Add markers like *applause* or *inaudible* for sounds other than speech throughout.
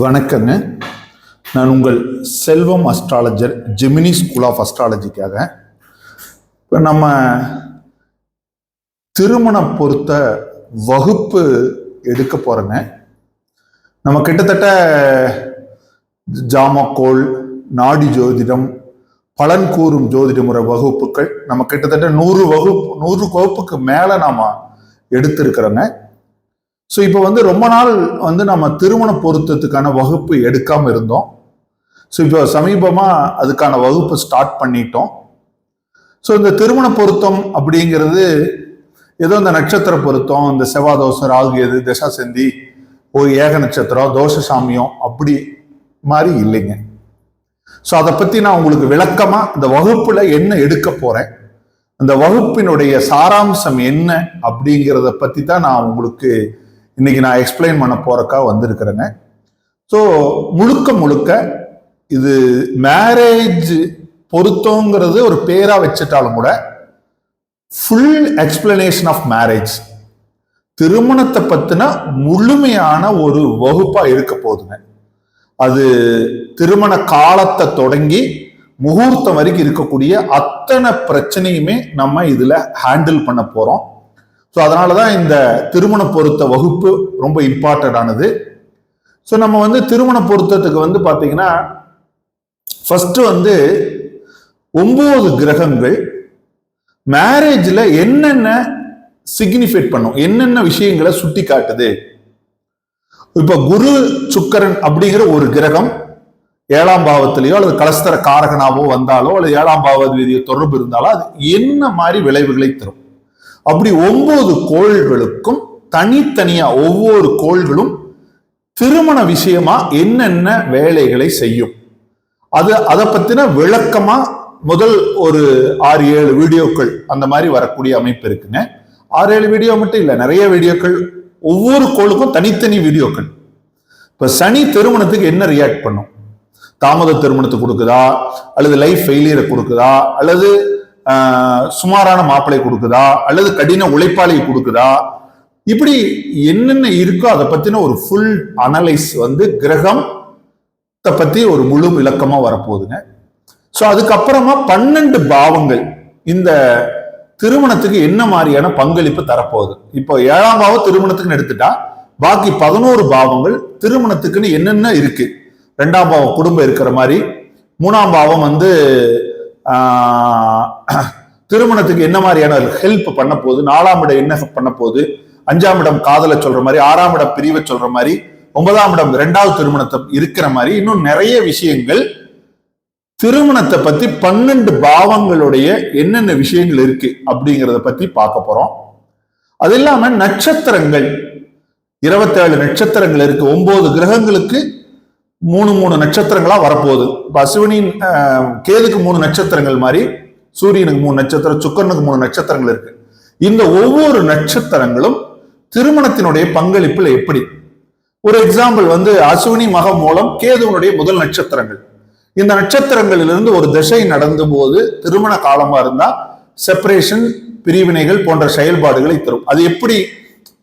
வணக்கங்க. நான் உங்கள் Selvam astrologer Gemini school of அஸ்ட்ராலஜிக்காக இப்போ நம்ம திருமணம் பொறுத்த வகுப்பு எடுக்க போகிறோங்க நம்ம கிட்டத்தட்ட ஜாமக்கோள் நாடி ஜோதிடம் பலன் கூறும் ஜோதிட முறை வகுப்புகள். நம்ம கிட்டத்தட்ட நூறு வகுப்பு நூறு வகுப்புக்கு மேலே நாம் எடுத்திருக்கிறோங்க. ஸோ இப்போ வந்து ரொம்ப நாள் வந்து நம்ம திருமண பொருத்தத்துக்கான வகுப்பு எடுக்காமல் இருந்தோம். ஸோ இப்போ சமீபமாக அதுக்கான வகுப்பு ஸ்டார்ட் பண்ணிட்டோம். ஸோ இந்த திருமண பொருத்தம் அப்படிங்கிறது ஏதோ இந்த நட்சத்திர பொருத்தம் இந்த செவ்வாய் தோஷம் ராகு தசா செந்தி ஒரு ஏக நட்சத்திரம் தோஷ சாமியம் அப்படி மாதிரி இல்லைங்க. ஸோ அதை பற்றி நான் உங்களுக்கு விளக்கமாக இந்த வகுப்பில் என்ன எடுக்க போகிறேன் அந்த வகுப்பினுடைய சாராம்சம் என்ன அப்படிங்கிறத பற்றி தான் நான் உங்களுக்கு இன்னைக்கு நான் எக்ஸ்பிளைன் பண்ண போறக்கா வந்திருக்கிறேங்க. ஸோ முழுக்க முழுக்க இது மேரேஜ் பொருத்தங்கிறது ஒரு பேரா வச்சுட்டாலும் கூட ஃபுல் எக்ஸ்பிளனேஷன் ஆஃப் மேரேஜ் திருமணத்தை பத்தின முழுமையான ஒரு வகுப்பா இருக்க போதுங்க அது திருமண காலத்தை தொடங்கி முகூர்த்தம் வரைக்கும் இருக்கக்கூடிய அத்தனை பிரச்சனையுமே நம்ம இதுல ஹேண்டில் பண்ண போறோம். ஸோ அதனால தான் இந்த திருமண பொருத்த வகுப்பு ரொம்ப இம்பார்ட்டன்ட் ஆனது. ஸோ நம்ம வந்து திருமண பொருத்தத்துக்கு வந்து பார்த்தீங்கன்னா ஃபஸ்ட்டு வந்து ஒம்பது கிரகங்கள் மேரேஜில் என்னென்ன சிக்னிஃபைட் பண்ணும்? என்னென்ன விஷயங்களை சுட்டி காட்டுது இப்போ குரு சுக்கரன் அப்படிங்கிற ஒரு கிரகம் ஏழாம் பாவத்திலேயோ அல்லது கலஸ்தர காரகனாவோ வந்தாலோ அல்லது ஏழாம் பாவ தொடர்பு இருந்தாலோ அது என்ன மாதிரி விளைவுகளை தரும்? அப்படி ஒன்பது கோள்களுக்கும் தனித்தனியா ஒவ்வொரு கோள்களும் திருமண விஷயமா என்னென்ன வேலைகளை செய்யும்? அது அதை பத்தின விளக்கமா முதல் ஒரு ஆறு ஏழு வீடியோக்கள் அந்த மாதிரி வரக்கூடிய அமைப்பு இருக்குங்க. ஆறு ஏழு வீடியோ மட்டும் இல்லை நிறைய வீடியோக்கள் ஒவ்வொரு கோளுக்கும் தனித்தனி வீடியோக்கள். இப்ப சனி திருமணத்துக்கு என்ன ரியாக்ட் பண்ணும்? தாமத திருமணத்துக்கு கொடுக்குதா? அல்லது லைஃப் ஃபெயிலியரை கொடுக்குதா? அல்லது சுமாரான மாப்பிளை கொடுக்குதா? அல்லது கடின உழைப்பாளி கொடுக்குதா? இப்படி என்னென்ன இருக்கோ அதை பத்தின ஒரு ஃபுல் அனலைஸ் வந்து கிரகம் பத்தி ஒரு முழு விளக்கமா வரப்போகுதுங்க. ஸோ அதுக்கப்புறமா பன்னெண்டு பாவங்கள் இந்த திருமணத்துக்கு என்ன மாதிரியான பங்களிப்பு தரப்போகுது? இப்போ ஏழாம் பாவம் திருமணத்துக்குன்னு எடுத்துட்டா பாக்கி பதினோரு பாவங்கள் திருமணத்துக்குன்னு என்னென்ன இருக்கு? ரெண்டாம் பாவம் குடும்பம் இருக்கிற மாதிரி மூணாம் பாவம் வந்து *clears throat* திருமணத்துக்கு என்ன மாதிரியான ஹெல்ப் பண்ண போகுது? நாலாம் இடம் என்ன பண்ண போகுது? அஞ்சாம் இடம் காதலை சொல்ற மாதிரி ஆறாம் இடம் பிரிவை சொல்ற மாதிரி ஒன்பதாம் இடம் இரண்டாவது திருமணத்தை இருக்கிற மாதிரி இன்னும் நிறைய விஷயங்கள். திருமணத்தை பத்தி பன்னெண்டு பாவங்களுடைய என்னென்ன விஷயங்கள் இருக்கு அப்படிங்கிறத பத்தி பார்க்க போறோம். அது இல்லாம நட்சத்திரங்கள் இருபத்தேழு நட்சத்திரங்கள் இருக்கு. ஒன்பது கிரகங்களுக்கு மூணு மூணு நட்சத்திரங்களா வரப்போகுது. இப்போ அஸ்வினின் கேதுக்கு மூணு நட்சத்திரங்கள் மாதிரி சூரியனுக்கு மூணு நட்சத்திரம் சுக்கரனுக்கு மூணு நட்சத்திரங்கள் இருக்கு. இந்த ஒவ்வொரு நட்சத்திரங்களும் திருமணத்தினுடைய பங்களிப்பில் எப்படி? ஒரு எக்ஸாம்பிள் வந்து அஸ்வினி மகம் மூலம் கேதுவனுடைய முதல் நட்சத்திரங்கள். இந்த நட்சத்திரங்களிலிருந்து ஒரு திசை நடந்த போது திருமண காலமா இருந்தா செப்பரேஷன் பிரிவினைகள் போன்ற செயல்பாடுகளை தரும். அது எப்படி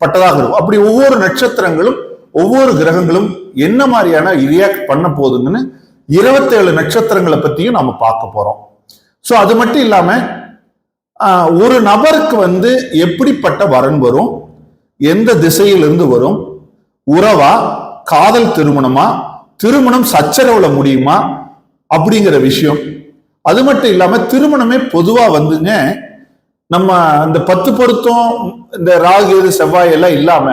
பட்டதாக இருக்கும்? அப்படி ஒவ்வொரு நட்சத்திரங்களும் ஒவ்வொரு கிரகங்களும் என்ன மாதிரியான ரியாக்ட் பண்ண போகுதுங்கன்னு இருபத்தேழு நட்சத்திரங்களை பத்தியும் நம்ம பார்க்க போறோம். ஸோ அது மட்டும் இல்லாம ஒரு நபருக்கு வந்து எப்படிப்பட்ட வரன் வரும்? எந்த திசையிலிருந்து வரும்? உறவா? காதல் திருமணமா? திருமணம் சச்சரவுல முடியுமா? அப்படிங்கிற விஷயம். அது மட்டும் இல்லாம திருமணமே பொதுவா வந்துங்க நம்ம இந்த பத்து பொருத்தம் இந்த ராகு செவ்வாய் எல்லாம் இல்லாம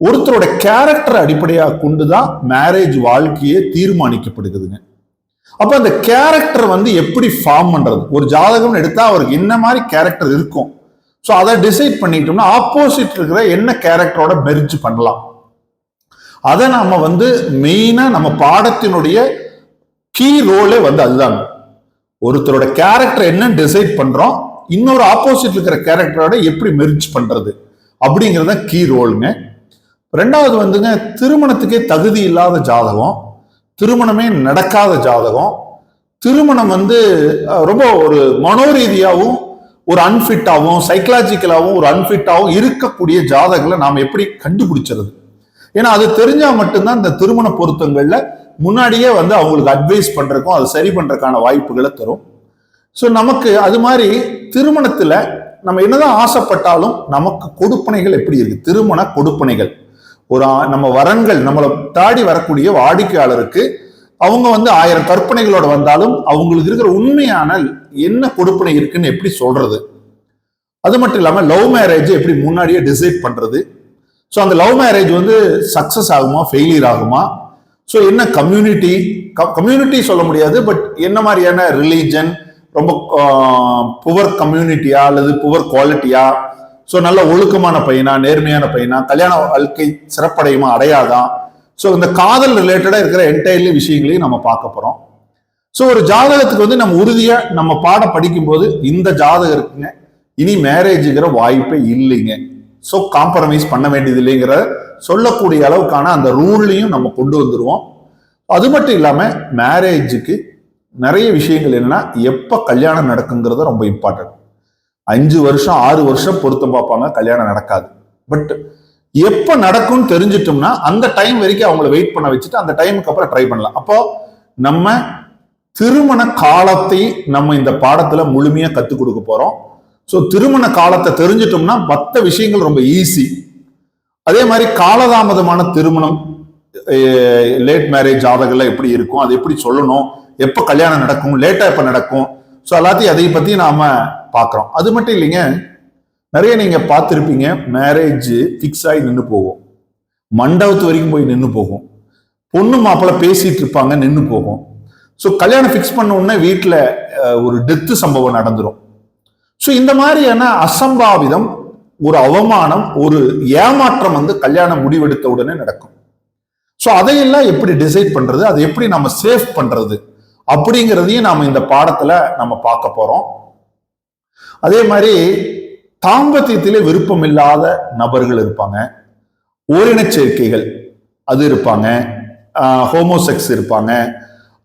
ஒருத்தரோட கேரக்டரை அடிப்படையாக கொண்டு தான் மேரேஜ் வாழ்க்கையே தீர்மானிக்கப்படுகிறதுங்க. அப்போ அந்த கேரக்டர் வந்து எப்படி ஃபார்ம் பண்ணுறது ஒரு ஜாதகம்னு எடுத்தால் அவருக்கு என்ன மாதிரி கேரக்டர் இருக்கும்? ஸோ அதை டிசைட் பண்ணிட்டோம்னா ஆப்போசிட் இருக்கிற என்ன கேரக்டரோட மெர்ஜ் பண்ணலாம். அதை நாம் வந்து மெயினாக நம்ம பாடத்தினுடைய கீ ரோலே வந்து அதுதாங்க ஒருத்தரோட கேரக்டர் என்ன டிசைட் பண்ணுறோம் இன்னொரு ஆப்போசிட் இருக்கிற கேரக்டரோட எப்படி மெயிர்ச்சி பண்ணுறது அப்படிங்கிறது அப்படிங்கிறத கீ ரோலுங்க ரெண்டாவது வந்துங்க திருமணத்துக்கே தகுதி இல்லாத ஜாதகம் திருமணமே நடக்காத ஜாதகம் திருமணம் வந்து ரொம்ப ஒரு மனோரீதியாகவும் ஒரு அன்ஃபிட்டாகவும் சைக்கலாஜிக்கலாகவும் ஒரு அன்ஃபிட்டாகவும் இருக்கக்கூடிய ஜாதகங்களை நாம் எப்படி கண்டுபிடிச்சிருது ஏன்னா அது தெரிஞ்சால் மட்டும்தான் இந்த திருமண பொருத்தங்களில் முன்னாடியே வந்து அவங்களுக்கு அட்வைஸ் பண்ணுறக்கும் அது சரி பண்ணுறதுக்கான வாய்ப்புகளை தரும். ஸோ நமக்கு அது மாதிரி திருமணத்தில் நம்ம என்னதான் ஆசைப்பட்டாலும் நமக்கு கொடுப்பனைகள் எப்படி இருக்கு? திருமண கொடுப்பனைகள். ஒரு நம்ம வரன்கள் நம்மளை தாடி வரக்கூடிய வாடிக்கையாளருக்கு அவங்க வந்து ஆயிரம் கற்பனைகளோட வந்தாலும் அவங்களுக்கு இருக்கிற உண்மையான என்ன கொடுப்பனை இருக்குன்னு எப்படி சொல்றது? அது மட்டும் இல்லாமல் லவ் மேரேஜ் எப்படி முன்னாடியே டிசைட் பண்றது? ஸோ அந்த லவ் மேரேஜ் வந்து சக்சஸ் ஆகுமா ஃபெயிலியர் ஆகுமா? ஸோ என்ன கம்யூனிட்டி கம்யூனிட்டி சொல்ல முடியாது பட் என்ன மாதிரியான ரிலீஜன் ரொம்ப புவர் கம்யூனிட்டியா அல்லது புவர் குவாலிட்டியா ஸோ நல்ல ஒழுக்கமான பையனா நேர்மையான பையனா கல்யாண வாழ்க்கை சிறப்படையுமா அடையாதான் ஸோ இந்த காதல் ரிலேட்டடாக இருக்கிற என்டையர்லி விஷயங்களையும் நம்ம பார்க்க போகிறோம் ஸோ ஒரு ஜாதகத்துக்கு வந்து நம்ம உறுதியாக நம்ம பாடம் படிக்கும்போது இந்த ஜாதகம் இருக்குங்க. இனி மேரேஜுங்கிற வாய்ப்பே இல்லைங்க. ஸோ காம்ப்ரமைஸ் பண்ண வேண்டியது இல்லைங்கிற சொல்லக்கூடிய அளவுக்கான அந்த ரூல்லையும் நம்ம கொண்டு வந்துடுவோம் அது மட்டும் இல்லாமல் மேரேஜுக்கு நிறைய விஷயங்கள் என்னன்னா எப்போ கல்யாணம் நடக்குங்கிறது ரொம்ப இம்பார்ட்டன்ட் அஞ்சு வருஷம் ஆறு வருஷம் பொருத்தம் பார்ப்பாங்க கல்யாணம் நடக்காது. பட் எப்போ நடக்கும்னு தெரிஞ்சிட்டோம்னா அந்த டைம் வரைக்கும் அவங்கள வெயிட் பண்ண வச்சுட்டு அந்த டைமுக்கு அப்புறம் ட்ரை பண்ணலாம். அப்போ நம்ம திருமண காலத்தை நம்ம இந்த பாடத்துல முழுமையா கற்றுக் கொடுக்க போறோம். ஸோ திருமண காலத்தை தெரிஞ்சிட்டோம்னா மற்ற விஷயங்கள் ரொம்ப ஈஸி அதே மாதிரி காலதாமதமான திருமணம் லேட் மேரேஜ் ஜாதகெல்லாம் எப்படி இருக்கும் அது எப்படி சொல்லணும் எப்போ கல்யாணம் நடக்கும் லேட்டாக எப்போ நடக்கும். ஸோ எல்லாத்தையும் அதை பற்றி நாம பார்க்குறோம் அது மட்டும் இல்லைங்க நிறைய நீங்கள் பார்த்துருப்பீங்க மேரேஜ் ஃபிக்ஸ் ஆகி நின்று போகும். மண்டபத்து வரைக்கும் போய் நின்று போகும். பொண்ணு மாப்பிள்ளை பேசிட்டு இருப்பாங்க நின்று போகும். ஸோ கல்யாணம் ஃபிக்ஸ் பண்ண உடனே வீட்டில் ஒரு டெத்து சம்பவம் நடந்துடும் ஸோ இந்த மாதிரியான அசம்பாவிதம் ஒரு அவமானம் ஒரு ஏமாற்றம் வந்து கல்யாணம் முடிவெடுத்த உடனே நடக்கும். ஸோ அதையெல்லாம் எப்படி டிசைட் பண்ணுறது அதை எப்படி நம்ம சேஃப் பண்ணுறது அப்படிங்கிறதையும் நாம் இந்த பாடத்தில் நம்ம பார்க்க போகிறோம் அதே மாதிரி தாம்பத்தியத்திலே விருப்பம் இல்லாத நபர்கள் இருப்பாங்க. ஓரின சேர்க்கைகள் அது இருப்பாங்க. ஹோமோசெக்ஸ் இருப்பாங்க.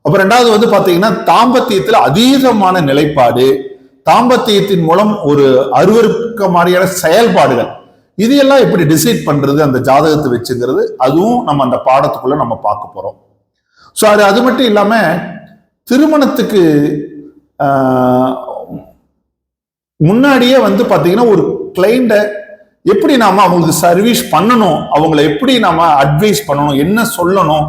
அப்புறம் ரெண்டாவது வந்து பாத்தீங்கன்னா தாம்பத்தியத்தில் அதீதமான நிலைப்பாடு தாம்பத்தியத்தின் மூலம் ஒரு அருவருக்க மாதிரியான செயல்பாடுகள் இது எல்லாம் எப்படி டிசைட் பண்றது அந்த ஜாதகத்தை வச்சுங்கிறது அதுவும் நம்ம அந்த பாடத்துக்குள்ள நம்ம பார்க்க போறோம். ஸோ அது அது மட்டும் இல்லாம திருமணத்துக்கு முன்னாடியே வந்து பார்த்தீங்கன்னா ஒரு கிளைண்ட்டை எப்படி நாம அவங்களுக்கு சர்வீஸ் பண்ணணும்? அவங்கள எப்படி நாம அட்வைஸ் பண்ணணும்? என்ன சொல்லணும்?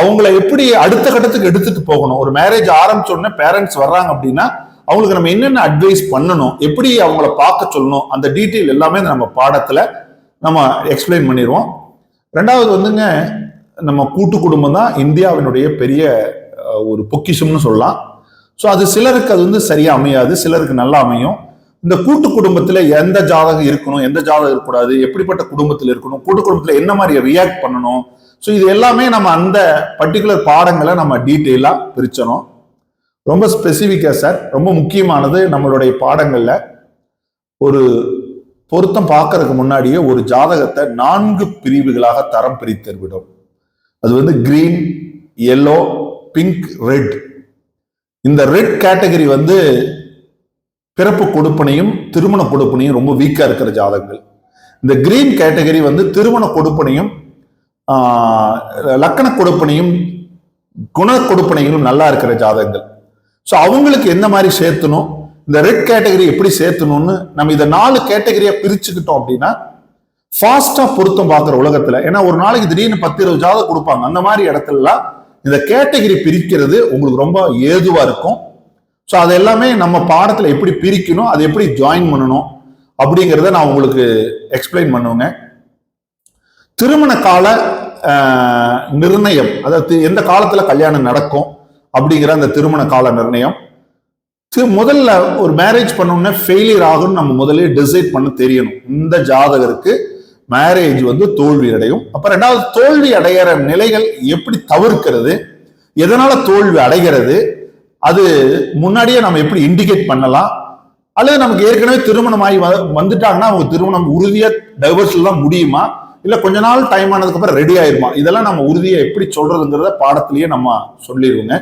அவங்கள எப்படி அடுத்த கட்டத்துக்கு எடுத்துட்டு போகணும்? ஒரு மேரேஜ் ஆரம்பிச்ச உடனே பேரண்ட்ஸ் வர்றாங்க அப்படின்னா அவங்களுக்கு நம்ம என்னென்ன அட்வைஸ் பண்ணணும்? எப்படி அவங்கள பார்க்க சொல்லணும்? அந்த டீட்டெயில் எல்லாமே நம்ம பாடத்துல நம்ம எக்ஸ்பிளைன் பண்ணிடுவோம். ரெண்டாவது வந்துங்க நம்ம கூட்டு குடும்பம் தான் இந்தியாவினுடைய பெரிய ஒரு பொக்கிஷம்னு சொல்லலாம். ஸோ அது சிலருக்கு அது வந்து சரியா அமையாது. சிலருக்கு நல்லா அமையும். இந்த கூட்டு குடும்பத்துல எந்த ஜாதகம் இருக்கணும் எந்த ஜாதகம் இருக்கக்கூடாது எப்படிப்பட்ட குடும்பத்தில் இருக்கணும் கூட்டு குடும்பத்துல என்ன மாதிரி ரியாக்ட் பண்ணணும்? ஸோ இது எல்லாமே நம்ம அந்த பர்டிகுலர் பாடங்களை நம்ம டீட்டெயிலா பிரிச்சணும் ரொம்ப ஸ்பெசிஃபிக்கா சார் ரொம்ப முக்கியமானது நம்மளுடைய பாடங்கள்ல. ஒரு பொருத்தம் பார்க்கறதுக்கு முன்னாடியே ஒரு ஜாதகத்தை நான்கு பிரிவுகளாக தரம் பிரித்து விடும். அது வந்து கிரீன் எல்லோ பிங்க் ரெட் இந்த ரெட் கேட்டகரி வந்து பிறப்பு கொடுப்பனையும் திருமண கொடுப்பனையும் ரொம்ப வீக்கா இருக்கிற ஜாதகங்கள். இந்த கிரீன் கேட்டகரி வந்து திருமண கொடுப்பனையும் லக்கண கொடுப்பனையும் குண கொடுப்பனைகளும் நல்லா இருக்கிற ஜாதகங்கள். ஸோ அவங்களுக்கு எந்த மாதிரி சேர்த்தணும்? இந்த ரெட் கேட்டகரி எப்படி சேர்த்தணும்னு நம்ம இதை நாலு கேட்டகரியா பிரிச்சுக்கிட்டோம் அப்படின்னா ஃபாஸ்டா பொருத்தம் பார்க்குற உலகத்துல ஏன்னா ஒரு நாளைக்கு திடீர்னு பத்து இருபது ஜாதகம் கொடுப்பாங்க. அந்த மாதிரி இடத்துலலாம் இந்த கேட்டகரி பிரிக்கிறது உங்களுக்கு ரொம்ப ஏதுவா இருக்கும். ஸோ அது எல்லாமே நம்ம பாடத்தில் எப்படி பிரிக்கணும் அதை எப்படி ஜாயின் பண்ணணும் அப்படிங்கிறத நான் உங்களுக்கு எக்ஸ்பிளைன் பண்ணுவேங்க. திருமண கால நிர்ணயம் அதாவது எந்த காலத்தில் கல்யாணம் நடக்கும் அப்படிங்கிற அந்த திருமண கால நிர்ணயம். முதல்ல ஒரு மேரேஜ் பண்ணோம்னா ஃபெயிலியர் ஆகும்னு நம்ம முதலே டிசைட் பண்ண தெரியணும். இந்த ஜாதகருக்கு மேரேஜ் வந்து தோல்வி அடையும். அப்ப ரெண்டாவது தோல்வி அடைகிற நிலைகள் எப்படி தவிர்க்கிறது? எதனால தோல்வி அடைகிறது? அது முன்னாடியே நம்ம எப்படி இண்டிகேட் பண்ணலாம்? அல்லது நமக்கு ஏற்கனவே திருமணம் ஆகி வ- வந்துட்டாங்கன்னா அவங்க திருமணம் உறுதியா டைவர்ஸ்ல தான் முடியுமா? இல்ல கொஞ்ச நாள் டைம் ஆனதுக்கு அப்புறம் ரெடி ஆயிருமா? இதெல்லாம் நம்ம உறுதியை எப்படி சொல்றதுங்கிறத பாடத்திலேயே நம்ம சொல்லிடுவோங்க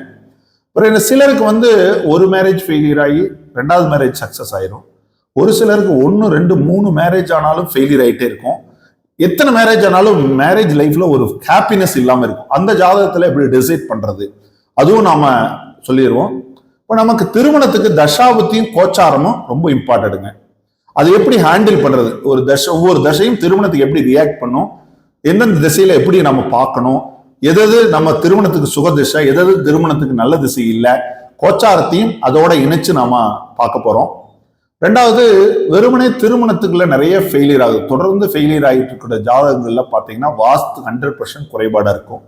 அப்புறம் இந்த சிலருக்கு வந்து ஒரு மேரேஜ் ஃபெயிலியர் ஆகி ரெண்டாவது மேரேஜ் சக்சஸ் ஆயிரும். ஒரு சிலருக்கு ஒன்று ரெண்டு மூணு மேரேஜ் ஆனாலும் ஃபெயிலியர் ஆகிட்டே இருக்கும். எத்தனை மேரேஜ் ஆனாலும் மேரேஜ் லைஃப்ல ஒரு ஹாப்பினஸ் இல்லாமல் இருக்கும். அந்த ஜாதகத்தில் எப்படி டிசைட் பண்றது? அதுவும் நாம சொல்லிடுவோம் இப்போ நமக்கு திருமணத்துக்கு தசாபத்தியும் கோச்சாரமும் ரொம்ப இம்பார்ட்டன்ட்டுங்க. அது எப்படி ஹேண்டில் பண்ணுறது ஒரு தசை ஒவ்வொரு தசையும் திருமணத்துக்கு எப்படி ரியாக்ட் பண்ணும்? எந்தெந்த திசையில் எப்படி நம்ம பார்க்கணும்? எதது நம்ம திருமணத்துக்கு சுக திசை எதது திருமணத்துக்கு நல்ல திசை இல்லை? கோச்சாரத்தையும் அதோட இணைச்சு நாம பார்க்க போகிறோம் ரெண்டாவது வெறுமனே திருமணத்துக்குள்ள நிறைய ஃபெயிலியர் ஆகுது. தொடர்ந்து ஃபெயிலியர் ஆகிட்டு இருக்கிற ஜாதகங்கள்ல பார்த்தீங்கன்னா வாஸ்து ஹண்ட்ரட் பர்சன்ட் குறைபாடாக இருக்கும்.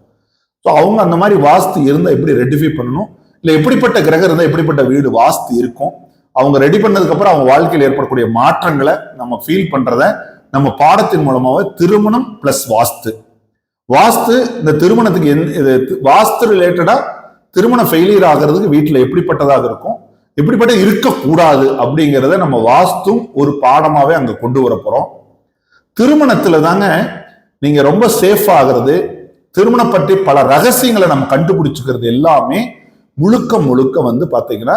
ஸோ அவங்க அந்த மாதிரி வாஸ்து இருந்தால் எப்படி ரெட்டிஃபை பண்ணணும்? இல்லை எப்படிப்பட்ட கிரகம் இருந்தால் எப்படிப்பட்ட வீடு வாஸ்து இருக்கும்? அவங்க ரெடி பண்ணதுக்கப்புறம் அவங்க வாழ்க்கையில் ஏற்படக்கூடிய மாற்றங்களை நம்ம ஃபீல் பண்ணுறத நம்ம பாடத்தின் மூலமாக திருமணம் ப்ளஸ் வாஸ்து. வாஸ்து இந்த திருமணத்துக்கு எந்த இது வாஸ்து ரிலேட்டடாக திருமணம் ஃபெயிலியர் ஆகிறதுக்கு வீட்டில் எப்படிப்பட்டதாக இருக்கும்? எப்படிப்பட்ட இருக்கக்கூடாது அப்படிங்கிறத நம்ம வாஸ்தும் ஒரு பாடமாகவே அங்கே கொண்டு வர போகிறோம் திருமணத்தில் தாங்க நீங்கள் ரொம்ப சேஃப் ஆகிறது திருமணம் பற்றி பல ரகசியங்களை நம்ம கண்டுபிடிச்சுக்கிறது எல்லாமே முழுக்க முழுக்க வந்து பார்த்தீங்கன்னா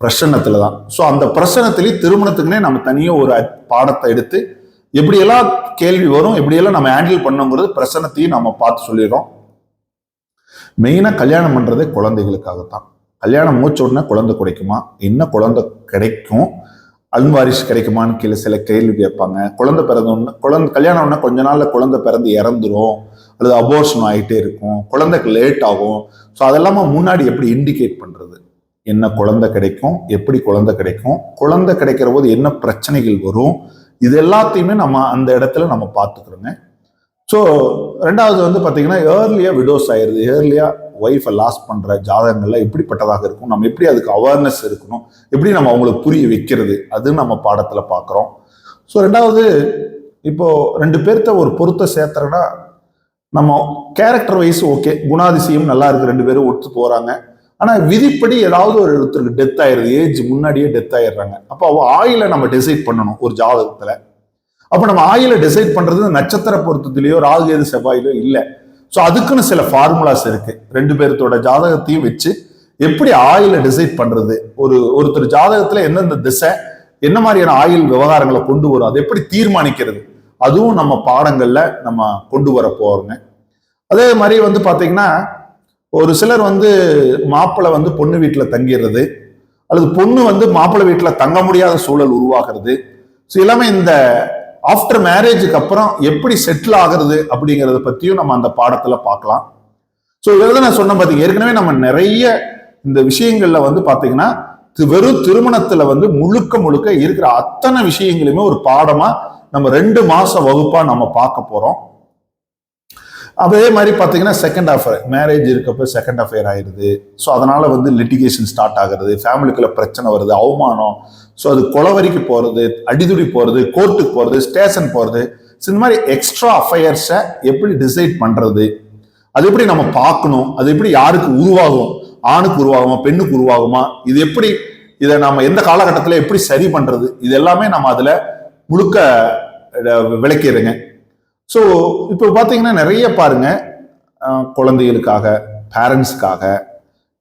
பிரசன்னத்தில் தான் ஸோ அந்த பிரசன்னத்திலேயே திருமணத்துக்குனே நம்ம தனியாக ஒரு பாடத்தை எடுத்து எப்படியெல்லாம் கேள்வி வரும் எப்படியெல்லாம் நம்ம ஹேண்டில் பண்ணுங்கிறது பிரசன்னத்தையும் நம்ம பார்த்து சொல்லிடுறோம். மெயினாக கல்யாணம் பண்ணுறதே குழந்தைகளுக்காகத்தான். கல்யாணம் மூச்ச உடனே குழந்தை கிடைக்குமா? என்ன குழந்தை கிடைக்கும்? அன்வாரிசு கிடைக்குமான்னு கீழே சில கேள்வி கேட்பாங்க. குழந்தை பிறந்த உடனே குழந்தை கல்யாணம் உடனே கொஞ்ச நாளில் குழந்தை பிறந்து இறந்துரும். அல்லது அபோர்ஷன் ஆகிட்டே இருக்கும். குழந்தைக்கு லேட் ஆகும். ஸோ அதெல்லாம முன்னாடி எப்படி இண்டிகேட் பண்ணுறது என்ன குழந்தை கிடைக்கும்? எப்படி குழந்தை கிடைக்கும்? குழந்தை கிடைக்கிற போது என்ன பிரச்சனைகள் வரும்? இது எல்லாத்தையுமே நம்ம அந்த இடத்துல நம்ம பார்த்துக்கிறோங்க. ஸோ ரெண்டாவது வந்து பார்த்தீங்கன்னா ஏர்லியாக விடோஸ் ஆயிடுது. ஏர்லியாக ஒய்ஃபை லாஸ் பண்ணுற ஜாதகங்கள்ல எப்படிப்பட்டதாக இருக்கும்? நம்ம எப்படி அதுக்கு அவேர்னஸ் இருக்கணும்? எப்படி நம்ம அவங்களுக்கு புரிய வைக்கிறது? அது நம்ம பாடத்தில் பார்க்குறோம். ஸோ ரெண்டாவது இப்போ ரெண்டு பேர்த்த ஒரு பொருத்த சேர்த்துறனா நம்ம கேரக்டர் வைஸ் ஓகே குணாதிசயம் நல்லா இருக்கு ரெண்டு பேரும் ஒத்து போறாங்க. ஆனா விதிப்படி ஏதாவது ஒரு ஒருத்தருக்கு டெத் ஆயிருது ஏஜ் முன்னாடியே டெத் ஆயிடுறாங்க. அப்போ அவ ஆயில நம்ம டிசைட் பண்ணணும் ஒரு ஜாதகத்துல. அப்ப நம்ம ஆயில டிசைட் பண்றது நட்சத்திர பொருத்தத்திலேயோ ராகு எது செவ்வாயிலோ இல்லை. ஸோ அதுக்குன்னு சில ஃபார்முலாஸ் இருக்கு. ரெண்டு பேர்த்தோட ஜாதகத்தையும் வச்சு எப்படி ஆயில டிசைட் பண்றது? ஒரு ஒருத்தர் ஜாதகத்துல எந்தெந்த திசை என்ன மாதிரியான ஆயில் விவகாரங்களை கொண்டு வரும்? அதை எப்படி தீர்மானிக்கிறது? அதுவும் நம்ம பாடங்களில் நம்ம கொண்டு வர போறோங்க அதே மாதிரி வந்து பார்த்தீங்கன்னா ஒரு சிலர் வந்து மாப்பிள்ளை வந்து பொண்ணு வீட்டில் தங்கிடுறது அல்லது பொண்ணு வந்து மாப்பிள்ளை வீட்டில் தங்க முடியாத சூழல் உருவாகிறது. ஸோ எல்லாமே இந்த ஆஃப்டர் மேரேஜுக்கு அப்புறம் எப்படி செட்டில் ஆகிறது அப்படிங்கிறத பற்றியும் நம்ம அந்த பாடத்தில் பார்க்கலாம் ஸோ இதில் நான் சொன்ன பார்த்தீங்க ஏற்கனவே நம்ம நிறைய இந்த விஷயங்களில் வந்து பார்த்தீங்கன்னா வெறும் திருமணத்தில் வந்து முழுக்க முழுக்க இருக்கிற அத்தனை விஷயங்களையுமே ஒரு பாடமாக நம்ம ரெண்டு மாசம் வகுப்பா நம்ம பார்க்க போறோம். அதே மாதிரி பார்த்தீங்கன்னா செகண்ட் அஃபேர் மேரேஜ் இருக்கப்ப செகண்ட் அஃபேர் ஆயிடுது. ஸோ அதனால வந்து லிட்டிகேஷன் ஸ்டார்ட் ஆகுறது ஃபேமிலிக்குள்ள பிரச்சனை வருது அவமானம். ஸோ அது கொலவரிக்கு போகிறது அடிதுடி போகிறது கோர்ட்டுக்கு போகிறது ஸ்டேஷன் போகிறது ஸோ இந்த மாதிரி எக்ஸ்ட்ரா அஃபையர்ஸை எப்படி டிசைட் பண்ணுறது அது எப்படி நம்ம பார்க்கணும்? அது எப்படி யாருக்கு உருவாகும்? ஆணுக்கு உருவாகுமா? பெண்ணுக்கு உருவாகுமா? இது எப்படி இதை நம்ம எந்த காலகட்டத்தில் எப்படி சரி பண்றது? இது எல்லாமே நம்ம அதில் முழுக்க விளக்கிடுங்க. ஸோ இப்போ பார்த்தீங்கன்னா நிறைய பாருங்க குழந்தைகளுக்காக பேரண்ட்ஸ்க்காக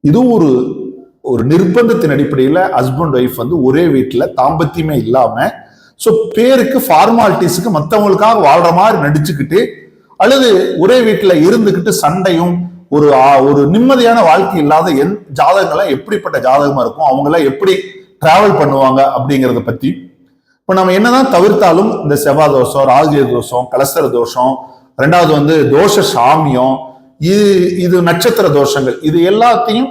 இதுவும் ஒரு ஒரு நிர்பந்தத்தின் அடிப்படையில் ஹஸ்பண்ட் ஒய்ஃப் வந்து ஒரே வீட்டில் தாம்பத்தியமே இல்லாமல் ஸோ பேருக்கு ஃபார்மாலிட்டிஸுக்கு மற்றவங்களுக்காக வாழ்கிற மாதிரி நடிச்சுக்கிட்டு அல்லது ஒரே வீட்டில் இருந்துக்கிட்டு சண்டையும் ஒரு ஒரு நிம்மதியான வாழ்க்கை இல்லாத எந் ஜாதகங்கள்லாம் எப்படிப்பட்ட ஜாதகமாக இருக்கும் அவங்களாம் எப்படி டிராவல் பண்ணுவாங்க அப்படிங்கிறத பற்றி இப்போ நம்ம என்னதான் தவிர்த்தாலும் இந்த செவ்வாய் தோஷம் ராகு தோஷம் கலசர தோஷம் ரெண்டாவது வந்து தோஷ சாமியம் இது இது நட்சத்திர தோஷங்கள் இது எல்லாத்தையும்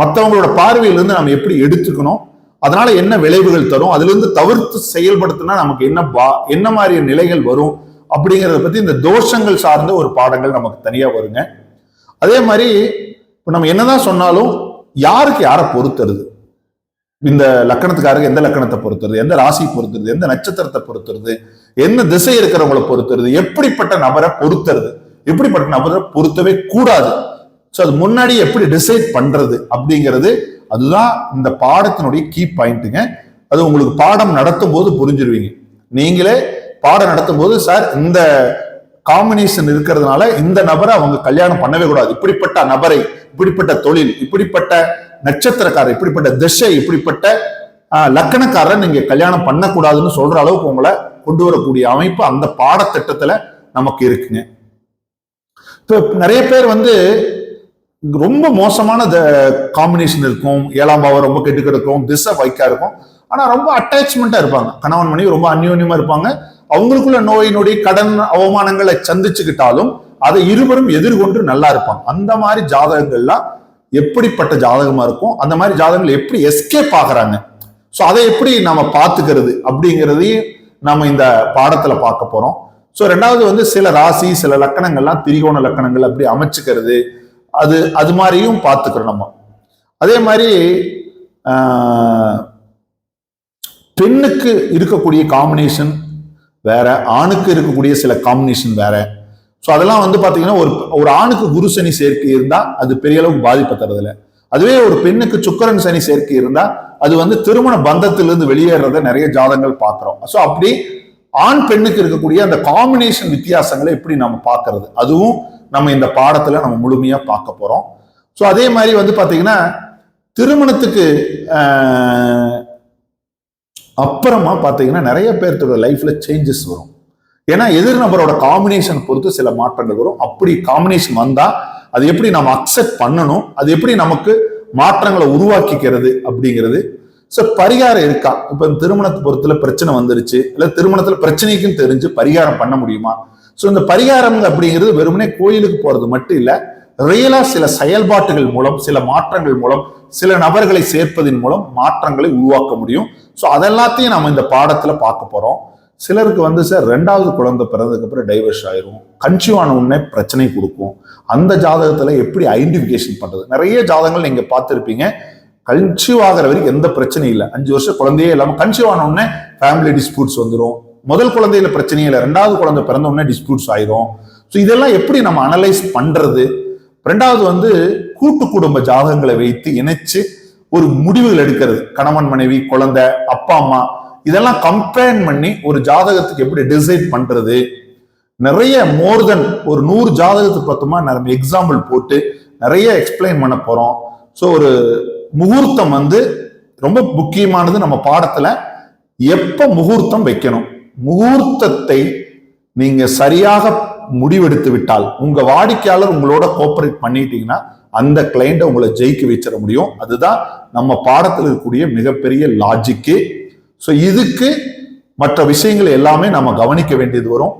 மற்றவங்களோட பார்வையிலிருந்து நம்ம எப்படி எடுத்துக்கணும் அதனால என்ன விளைவுகள் தரும் அதுலேருந்து தவிர்த்து செயல்படுத்தினா நமக்கு என்ன பா என்ன மாதிரி நிலைகள் வரும் அப்படிங்கிறத பத்தி இந்த தோஷங்கள் சார்ந்த ஒரு பாடங்கள் நமக்கு தனியா வருங்க. அதே மாதிரி இப்போ நம்ம என்னதான் சொன்னாலும் யாருக்கு யாரை பொறுத்துறது? இந்த லக்கணத்துக்காரங்க எந்த லக்கணத்தை பொறுத்துறது? எந்த ராசி பொறுத்துறது? எந்த நட்சத்திரத்தை பொறுத்துறது? என்ன திசை இருக்கிறவங்களை பொறுத்துறது? எப்படிப்பட்ட நபரை பொறுத்துறது? எப்படிப்பட்ட நபரை பொருத்தவே கூடாது. ஸோ அது முன்னாடி எப்படி டிசைட் பண்றது அப்படிங்கிறது அதுதான் இந்த பாடத்தினுடைய கீ பாயிண்ட்டுங்க அது உங்களுக்கு பாடம் நடத்தும் போது புரிஞ்சிருவீங்க. நீங்களே பாடம் நடத்தும் போது சார் இந்த காம்பினேஷன் இருக்கிறதுனால இந்த நபரை அவங்க கல்யாணம் பண்ணவே கூடாது. இப்படிப்பட்ட நபரை இப்படிப்பட்ட தொழில் இப்படிப்பட்ட நட்சத்திரக்காரர் இப்படிப்பட்ட திசை இப்படிப்பட்ட லக்கணக்காரர் நீங்க கல்யாணம் பண்ணக்கூடாதுன்னு சொல்ற அளவுக்கு உங்களை கொண்டு வரக்கூடிய அமைப்பு அந்த பாடத்திட்டத்துல நமக்கு இருக்குங்க. இப்போ நிறைய பேர் வந்து ரொம்ப மோசமான காம்பினேஷன் இருக்கும். ஏழாம் பாவம் ரொம்ப கெட்டு கிடக்கும் திசை வைக்கா இருக்கும். ஆனா ரொம்ப அட்டாச்மெண்டா இருப்பாங்க. கணவன் மனைவி ரொம்ப அந்யோன்யமா இருப்பாங்க. அவங்களுக்குள்ள நோய் நொடி கடன் அவமானங்களை சந்திச்சுக்கிட்டாலும் அதை இருவரும் எதிர்கொண்டு நல்லா இருப்பாங்க. அந்த மாதிரி ஜாதகங்கள்லாம் எப்படிப்பட்ட ஜாதகமா இருக்கும்? அந்த மாதிரி ஜாதகங்கள் எப்படி எஸ்கேப் ஆகுறாங்க? ஸோ அதை எப்படி நம்ம பார்த்துக்கிறது அப்படிங்கிறதையும் நம்ம இந்த பாடத்துல பார்க்க போறோம். ஸோ ரெண்டாவது வந்து சில ராசி சில லக்கணங்கள்லாம் திரிகோண லக்கணங்கள் அப்படி அமைச்சுக்கிறது. அது அது மாதிரியும் பார்த்துக்கிறோம் நம்ம. அதே மாதிரி பெண்ணுக்கு இருக்கக்கூடிய காம்பினேஷன் வேற ஆணுக்கு இருக்கக்கூடிய சில காம்பினேஷன் வேற. ஸோ அதெல்லாம் வந்து பார்த்தீங்கன்னா ஒரு ஒரு ஆணுக்கு குரு சனி சேர்க்கை இருந்தால் அது பெரிய அளவுக்கு பாதிப்பை தரதில்ல அதுவே ஒரு பெண்ணுக்கு சுக்கரன் சனி சேர்க்கை இருந்தா அது வந்து திருமண பந்தத்திலிருந்து வெளியேறத நிறைய ஜாதங்கள் பார்க்குறோம் ஸோ அப்படி ஆண் பெண்ணுக்கு இருக்கக்கூடிய அந்த காம்பினேஷன் வித்தியாசங்களை எப்படி நம்ம பார்க்கறது அதுவும் நம்ம இந்த பாடத்துல நம்ம முழுமையா பார்க்க போறோம். ஸோ அதே மாதிரி வந்து பார்த்தீங்கன்னா திருமணத்துக்கு அப்புறமா பார்த்தீங்கன்னா நிறைய பேர்த்தோட லைஃப்ல சேஞ்சஸ் வரும். ஏன்னா எதிர் நபரோட காம்பினேஷன் பொறுத்து சில மாற்றங்கள் வரும். அப்படி காம்பினேஷன் வந்தா அது எப்படி நம்ம அக்செப்ட் பண்ணணும்? அது எப்படி நமக்கு மாற்றங்களை உருவாக்கிக்கிறது அப்படிங்கிறது. ஸோ பரிகாரம் இருக்கா? இப்போ திருமணத்தை பொறுத்துல பிரச்சனை வந்துருச்சு. இல்ல திருமணத்துல பிரச்சனைக்கும் தெரிஞ்சு பரிகாரம் பண்ண முடியுமா? ஸோ இந்த பரிகாரம் அப்படிங்கிறது வெறுமனே கோயிலுக்கு போறது மட்டும் இல்ல ரியலா சில செயல்பாட்டுகள் மூலம் சில மாற்றங்கள் மூலம் சில நபர்களை சேர்ப்பதன் மூலம் மாற்றங்களை உருவாக்க முடியும். ஸோ அதெல்லாத்தையும் நம்ம இந்த பாடத்துல பார்க்க போறோம். சிலருக்கு வந்து சார் ரெண்டாவது குழந்தை பிறந்ததுக்கப்புறம் டைவர்ஸ் ஆயிரும். கன்சியூவ் ஆன உடனே பிரச்சனை கொடுக்கும். அந்த ஜாதகத்தில் எப்படி ஐடென்டிஃபிகேஷன் பண்ணுறது நிறைய ஜாதகங்கள் நீங்கள் பார்த்துருப்பீங்க. கன்சியூவ் ஆகிற வரைக்கும் எந்த பிரச்சனையும் இல்லை. அஞ்சு வருஷம் குழந்தையே இல்லாமல் கன்சியூவ் ஆன உடனே ஃபேமிலி டிஸ்பியூட்ஸ் வந்துடும் முதல் குழந்தையில பிரச்சனையே இல்லை. ரெண்டாவது குழந்தை பிறந்த உடனே டிஸ்பியூட்ஸ் ஆயிரும். ஸோ இதெல்லாம் எப்படி நம்ம அனலைஸ் பண்ணுறது ரெண்டாவது வந்து கூட்டு குடும்ப ஜாதகங்களை வைத்து இணைச்சு ஒரு முடிவுகள் எடுக்கிறது. கணவன் மனைவி குழந்தை அப்பா அம்மா இதெல்லாம் கம்பேர் பண்ணி ஒரு ஜாதகத்துக்கு எப்படி டிசைட் பண்றது? நிறைய மோர் தென் ஒரு நூறு ஜாதகத்துக்கு பார்த்தோமா நம்ம எக்ஸாம்பிள் போட்டு நிறைய எக்ஸ்பிளைன் பண்ண போறோம். ஸோ ஒரு முகூர்த்தம் வந்து ரொம்ப முக்கியமானது நம்ம பாடத்துல எப்ப முகூர்த்தம் வைக்கணும்? முகூர்த்தத்தை நீங்க சரியாக முடிவெடுத்து விட்டால் உங்க வாடிக்கையாளர் உங்களோட கோஆபரேட் பண்ணிட்டீங்கன்னா அந்த கிளைண்ட்டை உங்களை ஜெயிக்க வச்சிட முடியும். அதுதான் நம்ம பாடத்தில் இருக்கக்கூடிய மிகப்பெரிய லாஜிக்கு ஸோ இதுக்கு மற்ற விஷயங்கள் எல்லாமே நம்ம கவனிக்க வேண்டியது வரும்.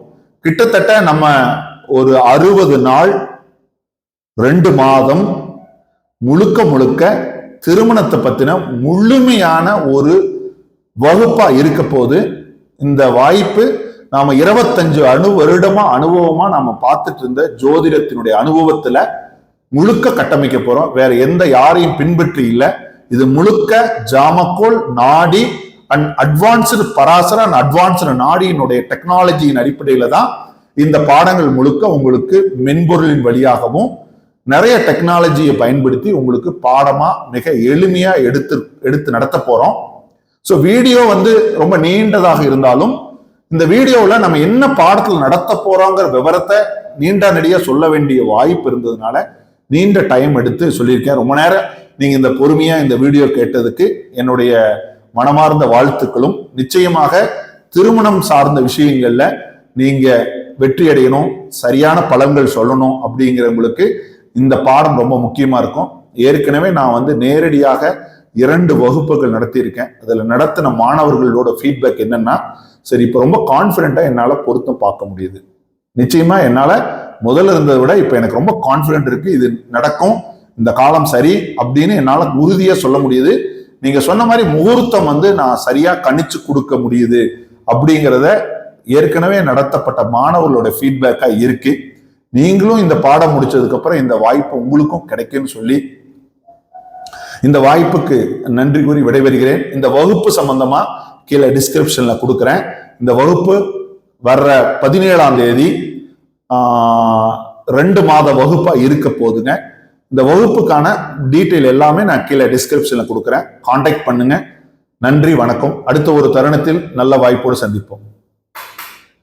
கிட்டத்தட்ட நம்ம ஒரு அறுபது நாள் ரெண்டு மாதம் முழுக்க முழுக்க திருமணத்தை பத்தின முழுமையான ஒரு வகுப்பா இருக்க போது இந்த வாய்ப்பு நாம இருபத்தஞ்சு அணு வருடமா அனுபவமா நாம பார்த்துட்டு இருந்த ஜோதிடத்தினுடைய அனுபவத்துல முழுக்க கட்டமைக்க போறோம். வேற எந்த யாரையும் பின்பற்றி இல்லை. இது முழுக்க Jamakkol Nadi and advanced Parashara and advanced நாடியினுடைய டெக்னாலஜியின் அடிப்படையில தான் இந்த பாடங்கள் முழுக்க உங்களுக்கு மென்பொருளின் வழியாகவும் நிறைய டெக்னாலஜியை பயன்படுத்தி உங்களுக்கு பாடமா மிக எளிமையா எடுத்து எடுத்து நடத்த போறோம். ஸோ வீடியோ வந்து ரொம்ப நீண்டதாக இருந்தாலும் இந்த வீடியோவில் நம்ம என்ன பாடத்தில் நடத்த போறோங்கிற விவரத்தை நீண்ட நெடியா சொல்ல வேண்டிய வாய்ப்பு இருந்ததுனால நீண்ட டைம் எடுத்து சொல்லியிருக்கேன். ரொம்ப நேரம் நீங்க இந்த பொறுமையா இந்த வீடியோ கேட்டதுக்கு என்னுடைய மனமார்ந்த வாழ்த்துக்களும். நிச்சயமாக திருமணம் சார்ந்த விஷயங்கள்ல நீங்க வெற்றி அடையணும் சரியான பலன்கள் சொல்லணும் அப்படிங்கிறவங்களுக்கு இந்த பாடம் ரொம்ப முக்கியமா இருக்கும். ஏற்கனவே நான் வந்து நேரடியாக இரண்டு வகுப்புகள் நடத்தியிருக்கேன். அதுல நடத்தின மாணவர்களோட ஃபீட்பேக் என்னன்னா சரி இப்போ ரொம்ப கான்ஃபிடென்ட்டா என்னால பொருத்தம் பார்க்க முடியுது. நிச்சயமா என்னால முதல்ல இருந்ததை விட இப்போ எனக்கு ரொம்ப கான்ஃபிடென்ட் இருக்கு. இது நடக்கும். இந்த காலம் சரி அப்படின்னு என்னால உறுதியா சொல்ல முடியுது. நீங்க சொன்ன மாதிரி முகூர்த்தம் வந்து நான் சரியா கணிச்சு கொடுக்க முடியுது அப்படிங்கிறத ஏற்கனவே நடத்தப்பட்ட மாணவர்களோட ஃபீட்பேக்கா இருக்கு. நீங்களும் இந்த பாடம் முடிச்சதுக்கு அப்புறம் இந்த வாய்ப்பு உங்களுக்கும் கிடைக்கும்னு சொல்லி இந்த வாய்ப்புக்கு நன்றி கூறி விடைபெறுகிறேன். இந்த வகுப்பு சம்பந்தமா கீழே டிஸ்கிரிப்ஷன்ல கொடுக்குறேன். இந்த வகுப்பு வர்ற பதினேழாம் தேதி ரெண்டு மாத வகுப்பா இருக்க போதுங்க. இந்த வகுப்புக்கான டீட்டெயில் எல்லாமே நான் கீழே டிஸ்கிரிப்ஷனில் கொடுக்குறேன். காண்டாக்ட் பண்ணுங்க. நன்றி வணக்கம். அடுத்த ஒரு தருணத்தில் நல்ல வாய்ப்போடு சந்திப்போம்.